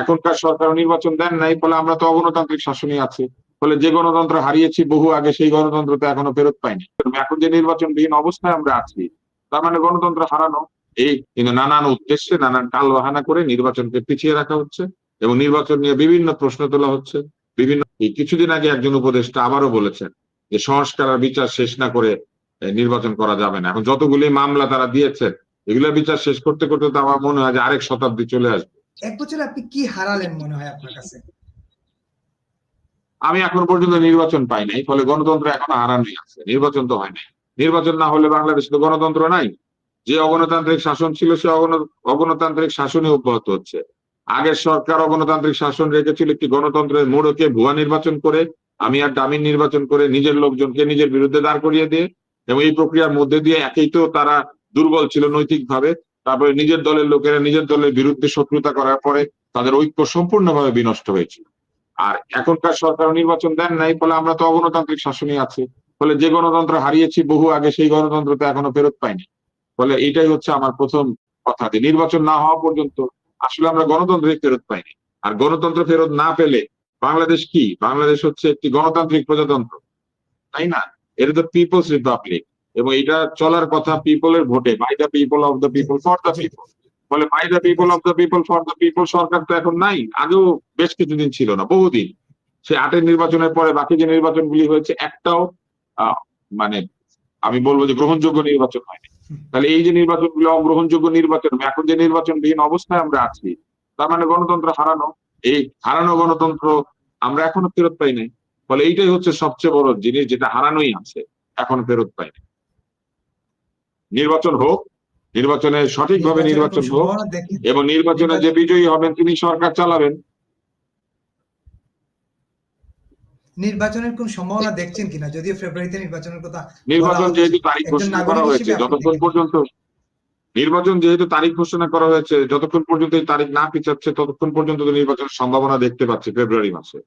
এখনকার সরকার নির্বাচন দেন নাই, ফলে আমরা তো অগণতান্ত্রিক শাসনই আছি। ফলে যে গণতন্ত্র হারিয়েছি বহু আগে, সেই গণতন্ত্র তো এখনও ফেরত পাইনি। এখন যে নির্বাচনবিহীন অবস্থায় আমরা আছি, তার মানে গণতন্ত্র হারানো, এই কিন্তু নানান উদ্দেশ্যে, নানান টাল বাহানা করে নির্বাচনকে পিছিয়ে রাখা হচ্ছে এবং নির্বাচন নিয়ে বিভিন্ন প্রশ্ন তোলা হচ্ছে। বিভিন্ন কিছুদিন আগে একজন উপদেষ্টা আবারও বলেছেন যে সংস্কার আর বিচার শেষ না করে নির্বাচন করা যাবে না। এখন যতগুলি মামলা তারা দিয়েছেন এগুলোর বিচার শেষ করতে করতে তো আমার মনে হয় যে আরেক শতাব্দী চলে আসবে। এক বছরে আপনি কি হারালেন মনে হয় আপনার কাছে? আমি এখন পর্যন্ত নির্বাচন পাই নাই, ফলে গণতন্ত্র এখনও হারানোই আছে, নির্বাচন তো হয় নাই। নির্বাচন না হলে বাংলাদেশে তো গণতন্ত্র নাই। যে অগণতান্ত্রিক শাসন ছিল, সে অগণতান্ত্রিক শাসনই অব্যাহত হচ্ছে। আগের সরকার অগণতান্ত্রিক শাসন রেখেছিল একটি গণতন্ত্রের মোড়কে ভুয়া নির্বাচন করে, আমি আর ডামিন নির্বাচন করে নিজের লোকজনকে নিজের বিরুদ্ধে দাঁড় করিয়ে দিয়ে, এবং এই প্রক্রিয়ার মধ্যে দিয়ে একেই তো তারা দুর্বল ছিল নৈতিকভাবে। তারপরে নিজের দলের লোকেরা নিজের দলের বিরুদ্ধে শত্রুতা করার পরে তাদের ঐক্য সম্পূর্ণভাবে বিনষ্ট হয়েছিল আর এখনকার সরকার নির্বাচন দেন নাই, ফলে আমরা তো অগণতান্ত্রিক শাসনই আছি। ফলে যে গণতন্ত্র হারিয়েছি বহু আগে, সেই গণতন্ত্র তো এখনও ফেরত পাইনি। ফলে এটাই হচ্ছে আমার প্রথম কথা যে নির্বাচন না হওয়া পর্যন্ত আসলে আমরা গণতন্ত্রে ফেরত পাইনি। আর গণতন্ত্র ফেরত না পেলে বাংলাদেশ কি? বাংলাদেশ হচ্ছে একটি গণতান্ত্রিক প্রজাতন্ত্র, তাই না? এটা তো পিপলস রিপাবলিক। এবং এটা চলার কথা পিপলের ভোটে by the people of the people for the people ফলে by the people of the people for the people সরকার তো এখন নাই। আগেও বেশ কিছুদিন ছিল না, বহুদিন। সে আটের নির্বাচনের পরে বাকি যে নির্বাচনগুলি হয়েছে, একটাও মানে আমি বলব যে গ্রহণযোগ্য নির্বাচন হয়নি। তাহলে এই যে নির্বাচনগুলো অগ্রহণযোগ্য নির্বাচন এখন যে নির্বাচনবিহীন অবস্থায় আমরা আছি, তার মানে গণতন্ত্র হারানো, এই হারানো গণতন্ত্র আমরা এখনও ফেরত পাই নাই। ফলে এইটাই হচ্ছে সবচেয়ে বড় জিনিস, যেটা হারানোই আছে, এখনও ফেরত পাই নাই। নির্বাচন হোক নির্বাচনে সঠিকভাবে নির্বাচন হোক এবং নির্বাচনে যে বিজয়ী হবেন তিনি সরকার চালাবেন। নির্বাচনের কোন সম্ভাবনা দেখছেন কিনা? যদিও ফেব্রুয়ারিতে নির্বাচনের কথা নির্বাচন যেহেতু তারিখ ঘোষণা করা হয়েছে যতক্ষণ পর্যন্ত নির্বাচন যেহেতু তারিখ ঘোষণা করা হয়েছে যতক্ষণ পর্যন্ত এই তারিখ না পিছাচ্ছে ততক্ষণ পর্যন্ত নির্বাচনের সম্ভাবনা দেখতে পাচ্ছি ফেব্রুয়ারি মাসে।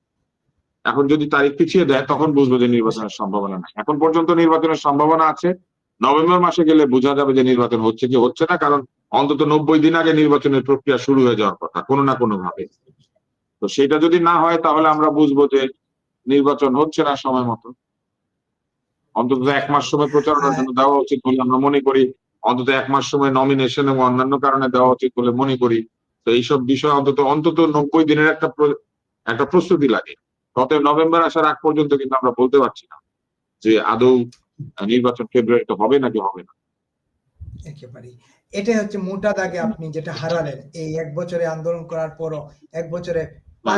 এখন যদি তারিখ পিছিয়ে দেয় তখন বুঝব যে নির্বাচনের সম্ভাবনা নাই। এখন পর্যন্ত নির্বাচনের সম্ভাবনা আছে নভেম্বর মাসে গেলে বোঝা যাবে যে নির্বাচন হচ্ছে কি হচ্ছে না, কারণ অন্তত নব্বই দিন আগে নির্বাচনের প্রক্রিয়া শুরু হয়ে যাওয়ার কথা, কোনো না কোনো ভাবে তো সেটা যদি না হয়, তাহলে আমরা বুঝব যে নির্বাচন হচ্ছে না সময় মতো। অন্তত এক মাস সময় প্রচারণার জন্য দেওয়া উচিত বলে আমরা মনে করি, অন্তত এক মাস সময় নমিনেশন এবং অন্যান্য কারণে দেওয়া উচিত বলে মনে করি। তো এইসব বিষয় অন্তত অন্তত নব্বই দিনের একটা একটা প্রস্তুতি লাগে। অতএব নভেম্বর আসার আগ পর্যন্ত কিন্তু আমরা বলতে পারছি না যে আদৌ নির্বাচন ফেব্রুয়ারিতে হবে নাকি হবে না? একেবারেই। এটাই হচ্ছে মোটা দাগে আপনি যেটা হারালেন। এই এক বছরে আন্দোলন করার পরও এক বছরে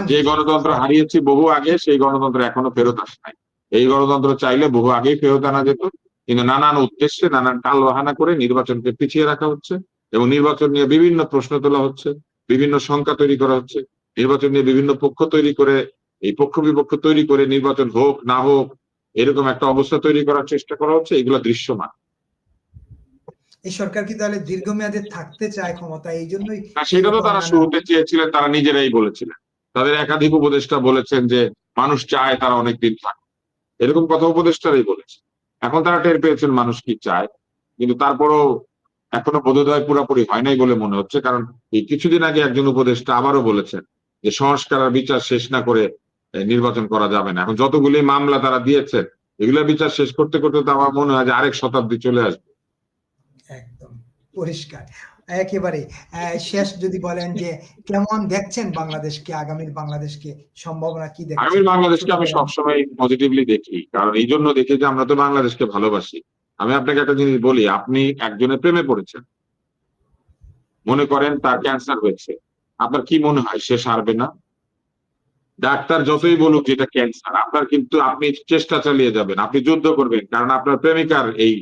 যে গণতন্ত্র হারিয়েছি বহু আগে সেই গণতন্ত্র এখনও ফেরত আসে নাই। এই গণতন্ত্র চাইলে বহু আগেই ফেরত আনা যেত। কিন্তু নানান উদ্দেশ্যে নানান টাল বাহানা করে নির্বাচনকে পিছিয়ে রাখা হচ্ছে এবং নির্বাচন নিয়ে বিভিন্ন প্রশ্ন তোলা হচ্ছে বিভিন্ন শঙ্কা তৈরি করা হচ্ছে। নির্বাচন নিয়ে বিভিন্ন পক্ষ তৈরি করে এই পক্ষ বিপক্ষ তৈরি করে নির্বাচন হোক না হোক এরকম একটা অবস্থা তৈরি করার চেষ্টা করা হচ্ছে এগুলো দৃশ্যমান। এই সরকার কি তাহলে দীর্ঘমেয়াদে থাকতে চায় ক্ষমতা? এই জন্যই সেটা তো তারা শুরুতে চেয়েছিলেন তারা নিজেরাই বলেছিলেন। তাদের একাধিক উপদেষ্টা বলেছেন যে মানুষ চায় তারা অনেকদিন থাকে। এরকম কথা উপদেষ্টারাই বলেছে এখন তারা টের পেয়েছেন মানুষ কি চায় কিন্তু তারপরও এখনও বোধোদয় পুরোপুরি হয় নাই বলে মনে হচ্ছে। কারণ এই কিছুদিন আগে একজন উপদেষ্টা আবারও বলেছেন যে সংস্কার আর বিচার শেষ না করে নির্বাচন করা যাবে না। এখন যতগুলি মামলা তারা দিয়েছেন এগুলোর বিচার শেষ করতে করতে তো আমার মনে হয় যে আরেক শতাব্দী চলে আসবে। একদম পরিষ্কার। একেবারে শেষ যদি বলেন যে কেমন দেখছেন বাংলাদেশকে আগামীর বাংলাদেশকে সম্ভাবনা কি দেখছেন? আগামী বাংলাদেশকে আমি সবসময় পজিটিভলি দেখি কারণ এই জন্য দেখি যে আমরা তো বাংলাদেশকে ভালোবাসি। আমি আপনাকে একটা জিনিস বলি আপনি একজনের প্রেমে পড়েছেন। মনে করেন তার ক্যান্সার হয়েছে। আপনার কি মনে হয় সে সারবে না? ডাক্তার যতই বলুক যেটা ক্যান্সার আপনার কিন্তু আপনি চেষ্টা চালিয়ে যাবেন, আপনি যুদ্ধ করবেন, কারণ আপনার প্রেমিকার এই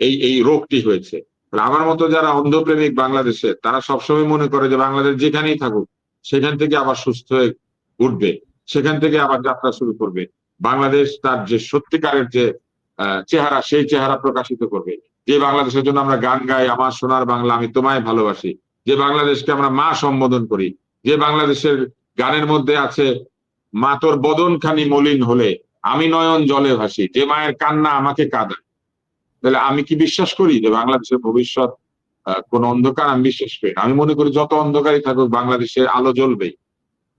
এই এই রোগটি হয়েছে। আমার মতো যারা অন্ধ প্রেমিক বাংলাদেশে, তারা সবসময় মনে করে যে বাংলাদেশ যেখানেই থাকুক, সেখান থেকে আবার সুস্থ হয়ে উঠবে, সেখান থেকে আবার যাত্রা শুরু করবে। বাংলাদেশ তার যে সত্যিকারের যে চেহারা, সেই চেহারা প্রকাশিত করবে। যে বাংলাদেশের জন্য আমরা গান গাই, আমার সোনার বাংলা, আমি তোমায় ভালোবাসি। যে বাংলাদেশকে আমরা মা সম্বোধন করি, যে বাংলাদেশের গানের মধ্যে আছে মা তোর বদন খানি মলিন হলে আমি নয়ন জলে ভাসি, যে মায়ের কান্না আমাকে কাঁদায় তাহলে আমি কি বিশ্বাস করি যে বাংলাদেশের ভবিষ্যৎ কোন অন্ধকার? আমি বিশ্বাস করি আমি মনে করি যত অন্ধকারই থাকুক, বাংলাদেশের আলো জ্বলবেই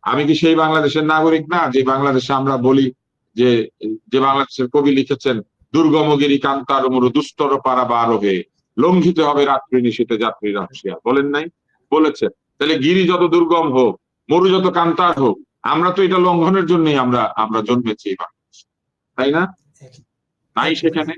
আমি কি সেই বাংলাদেশের নাগরিক না, যে বাংলাদেশে আমরা বলি যে যে বাংলাদেশের কবি লিখেছেন দুর্গমগিরি কান্তার মরু, দুস্তর পারা বার হয়ে লঙ্ঘিত হবে রাত্রি নিশীতে যাত্রীরা হুঁশিয়ার বলেন নাই? বলেছেন। তাহলে গিরি যত দুর্গম হোক, মরু যত কান্তার হোক আমরা তো এটা লঙ্ঘনের জন্যই আমরা আমরা জন্মেছি তাই না? নাই সেখানে?